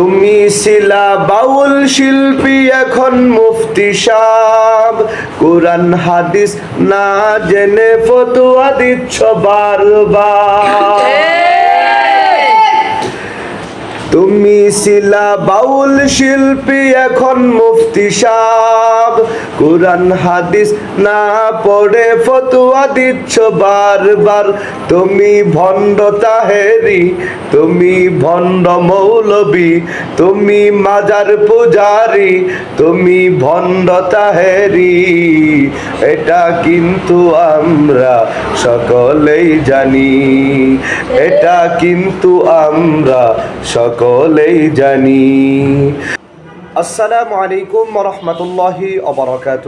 তুমি শিলা বাউল শিল্পী এখন মুফতি সাব কোরআন হাদিস না জেনে ফতুয়া দিচ্ছ বারবার। তুমি শিলা বাউল শিল্পী এখন মুফতি সাব কোরআন, হাদিস না পড়ে ফতুয়া দিচ্ছ বারবার। তুমি ভণ্ড তাহেরি, তুমি ভণ্ড মৌলবী, তুমি মাজার পূজারি, তুমি ভণ্ড তাহেরি। এটা কিন্তু আমরা সকলেই জানি, এটা কিন্তু আমরা সকলেই জানি। আসসালামু আলাইকুম রহমতুল্লাহি অবরাকাত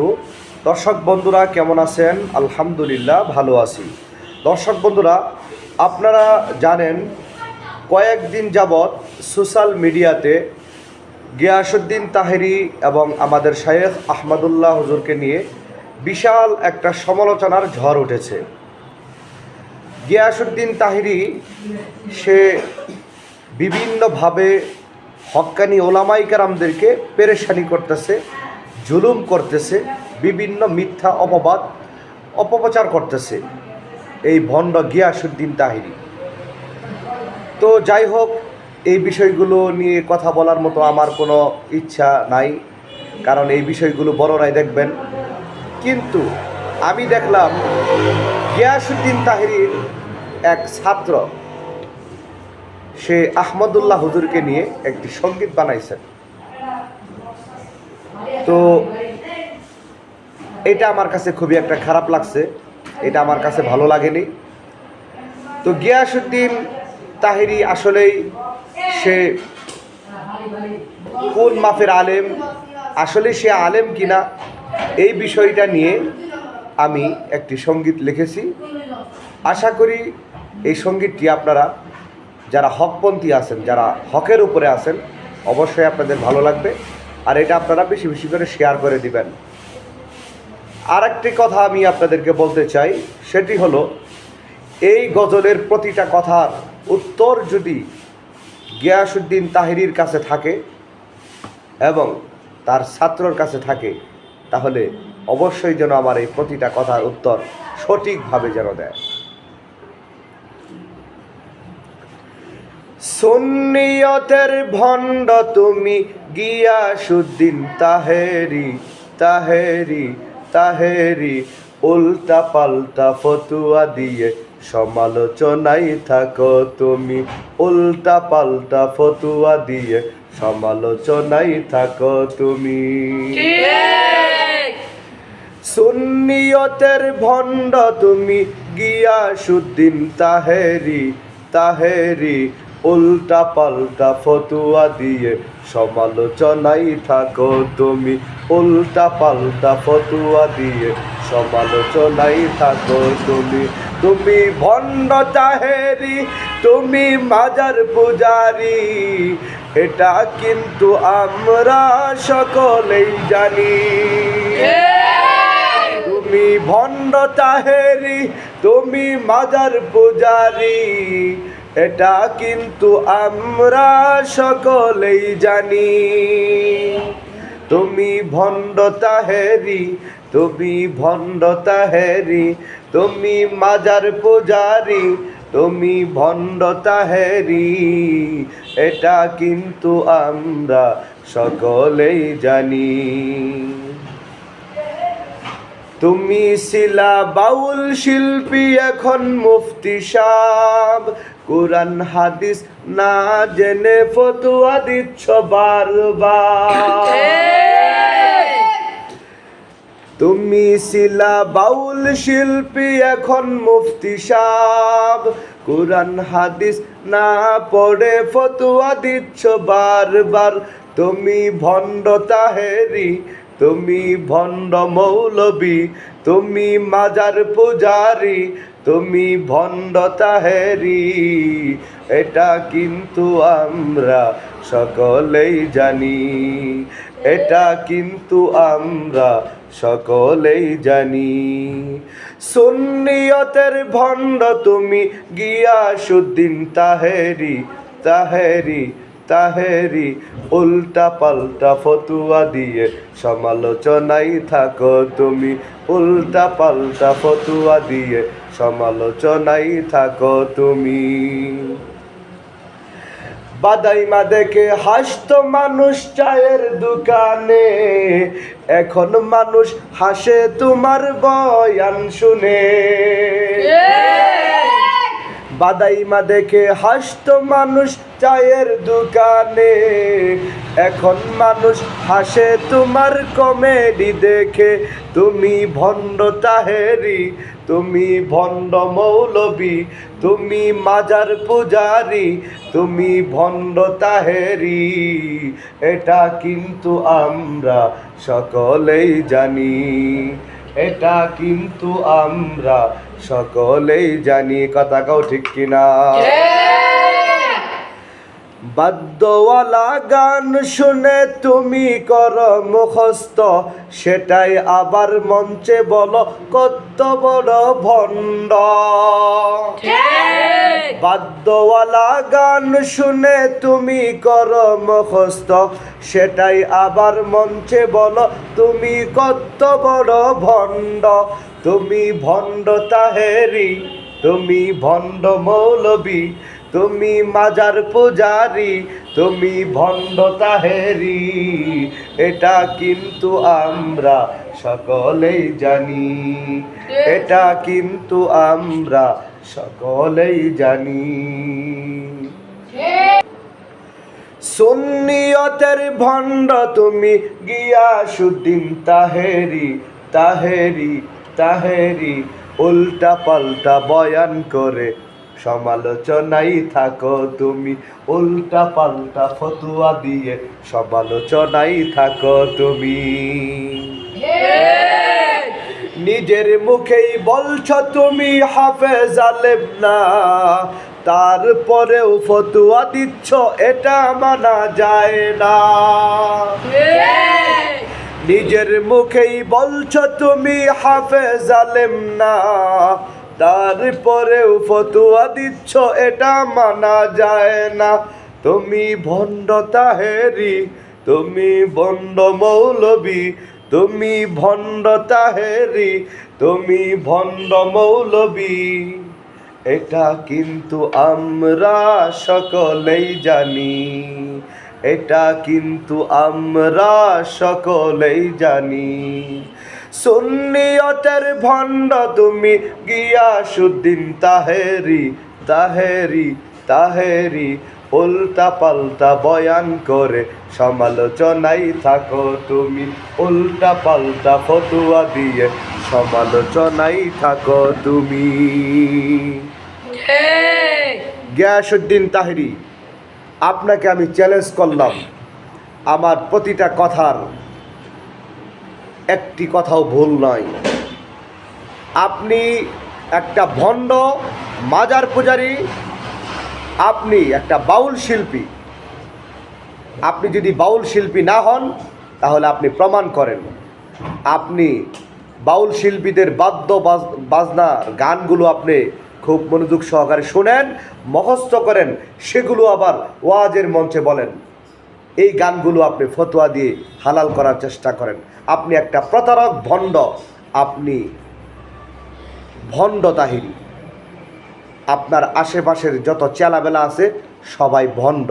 দর্শক বন্ধুরা, কেমন আছেন? আলহামদুলিল্লাহ ভালো আছি। দর্শক বন্ধুরা, আপনারা জানেন, কয়েকদিন যাবৎ সোশ্যাল মিডিয়াতে গিয়াসুদ্দিন তাহেরি এবং আমাদের শায়েখ আহমদুল্লাহ হুজুরকে নিয়ে বিশাল একটা সমালোচনার ঝড় উঠেছে। গিয়াসুদ্দিন তাহিরি, সে বিভিন্নভাবে হক্কানি ওলামাই কারামদেরকে পেরেশানি করতেছে, জুলুম করতেছে, বিভিন্ন মিথ্যা অপবাদ, অপপ্রচার করতেছে। এই ভণ্ড গিয়াসুদ্দিন তাহিরি। তো যাই হোক, এই বিষয়গুলো নিয়ে কথা বলার মতো আমার কোনো ইচ্ছা নাই, কারণ এই বিষয়গুলো বড়রাই দেখবেন। কিন্তু আমি দেখলাম গিয়াসুদ্দিন তাহিরির এক ছাত্র সে আহমদুল্লাহ হুজুরকে নিয়ে একটি সংগীত বানাইছেন। তো এটা আমার কাছে খুবই একটা খারাপ লাগছে। এটা আমার কাছে ভালো লাগেনি। তো গিয়াসুদ্দিন তাহিরি আসলেই সে কোন মাফের আলেম? আসলে সে আলেম কিনা? এই বিষয়টা নিয়ে আমি একটি সংগীত লিখেছি। আশা করি এই সঙ্গীতটি আপনারা যারা হকপন্থী আছেন, যারা হকের উপরে আছেন, অবশ্যই আপনাদের ভালো লাগবে। আর এটা আপনারা বেশি বেশি করে শেয়ার করে দিবেন। আর একটি কথা আমি আপনাদেরকে বলতে চাই, সেটি হলো, এই গজলের প্রতিটা কথার উত্তর যদি গিয়াসুদ্দিন তাহিরির কাছে থাকে এবং তার ছাত্রর কাছে থাকে, তাহলে অবশ্যই যেন আমার এই প্রতিটা কথার উত্তর সঠিকভাবে যেন দেয়। সুন্নিয়তের ভণ্ড তুমি গিয়াসুদ্দিন তাহেরি তাহেরি তাহেরি উল্টা পাল্টা ফতুয়া দিয়ে সমালোচনাই থাকো তুমি উল্টা পাল্টা ফতুয়া দিয়ে সমালোচনাই থাকো তুমি। সুন্নিয়তের ভণ্ড তুমি গিয়াসুদ্দিন তাহেরি তাহেরি উল্টা পাল্টা ফতুয়া দিয়ে সমালোচনায় থাকো তুমি। উল্টা পাল্টা ফতুয়া দিয়ে সমালোচনায় থাকো তুমি। তুমি ভণ্ড তাহেরি তুমি মাজার পূজারি। এটা কিন্তু আমরা সকলেই জানি। তুমি ভণ্ড তাহেরি তুমি মাজার পূজারি। এটা কিন্তু আমরা সকলেই জানি। তুমি ভণ্ড তাহেরি, তুমি ভণ্ড তাহেরি, তুমি মাজার পূজারি, তুমি ভণ্ড তাহেরি। এটা কিন্তু আমরা সকলেই জানি। তুমি শিলা বাউল শিল্পী, এখন মুফতি সাব কোরআন হাদিস না জেনে ফতুয়া দিচ্ছ বারবার। তুমি শিলা বাউল শিল্পী এখন মুফতি সাব কোরআন হাদিস না পড়ে ফতুয়া দিচ্ছ বারবার। তুমি ভণ্ড তাহেরি তুমি ভণ্ড মৌলবী তুমি মাজার পূজারি তুমি ভণ্ড তাহেরি, এটা কিন্তু আমরা সকলেই জানি। এটা কিন্তু আমরা সকলেই জানি। সুন্নিয়তের ভণ্ড তুমি গিয়াসুদ্দিন তাহেরি তাহেরি তাহেরি উল্টা পাল্টা ফতুয়া দিয়ে সমালোচনায় থাকো তুমি উল্টা পাল্টা ফতুয়া দিয়ে সমালোচনায় থাকো তুমি। বাদাইমা দেখে হাসতো মানুষ চায়ের দোকানে। এখন মানুষ হাসে তোমার বয়ান শুনে। বাদাইমা দেখে হাসতো মানুষ চায়ের দোকানে। এখন মানুষ হাসে তোমার কমেডি দেখে। তুমি ভণ্ড তাহেরি তুমি ভণ্ড মৌলবী, তুমি মাজার পূজারি, তুমি ভণ্ড তাহেরি। এটা কিন্তু আমরা সকলেই জানি, এটা কিন্তু আমরা সকলেই জানি। কথা কাউ ঠিক কিনা? বাদ্যওয়ালা গান শুনে তুমি কর মুখস্থ সেটাই আবার মঞ্চে বলো কত বড় ভণ্ড। বাদ্যওয়ালা গান শুনে তুমি কর মুখস্থ সেটাই আবার মঞ্চে বলো তুমি কত বড় ভণ্ড। তুমি ভণ্ড তাহেরি তুমি ভণ্ড মৌলবী তুমি মাজার পূজারি, তুমি ভণ্ড তাহেরি। এটা কিন্তু আমরা সকলেই জানি। এটা কিন্তু আমরা সকলেই জানি। সুন্নিয়তের ভণ্ড তুমি গিয়াসুদ্দিন তাহেরি তাহেরি তাহেরি। উল্টা পাল্টা বয়ান করে সমালোচনাই থাকো তুমি, উল্টা পাল্টা ফতুয়া দিয়ে সমালোচনাই থাকো তুমি। নিজের মুখেই বলছো তুমি, হাফেজ আলেম না। তারপরেও ফতুয়া দিচ্ছ, এটা মানা যায় না। নিজের মুখেই বলছো তুমি, হাফেজ আলেম না। তারপরেও ফতুয়া দিচ্ছ, এটা মানা যায় না। তুমি ভণ্ড তাহেরি, তুমি ভণ্ড মৌলবী, তুমি ভণ্ড তাহেরি, তুমি ভণ্ড মৌলবী। এটা কিন্তু আমরা সকলেই জানি, এটা কিন্তু আমরা সকলেই জানি। সুন্নিয়তের ভণ্ড তুমি গিয়াসুদ্দিন তাহেরি তাহেরি তাহেরি। উল্টা পাল্টা বয়ান করে সমালোচনাই থাকো তুমি। উল্টা পাল্টা ফতুয়া দিয়ে সমালোচনাই থাকো তুমি। গিয়াসুদ্দিন তাহেরি, আপনাকে আমি চ্যালেঞ্জ করলাম। আমার প্রতিটা কথার একটি কথাও ভুল নয়। আপনি একটা ভণ্ড মাজার পূজারি, আপনি একটা বাউল শিল্পী। আপনি যদি বাউল শিল্পী না হন, তাহলে আপনি প্রমাণ করেন। আপনি বাউল শিল্পীদের বাদ্য বাজ- বাজনা গানগুলো আপনি খুব মনোযোগ সহকারে শোনেন মুখস্থ করেন, সেগুলো আবার ওয়াজের মঞ্চে বলেন। এই গানগুলো আপনি ফতোয়া দিয়ে হালাল করার চেষ্টা করেন। আপনি একটা প্রতারক ভণ্ড, আপনি ভণ্ড তাহিরি আপনার আশেপাশের যত চেলাবেলা আছে, সবাই ভণ্ড।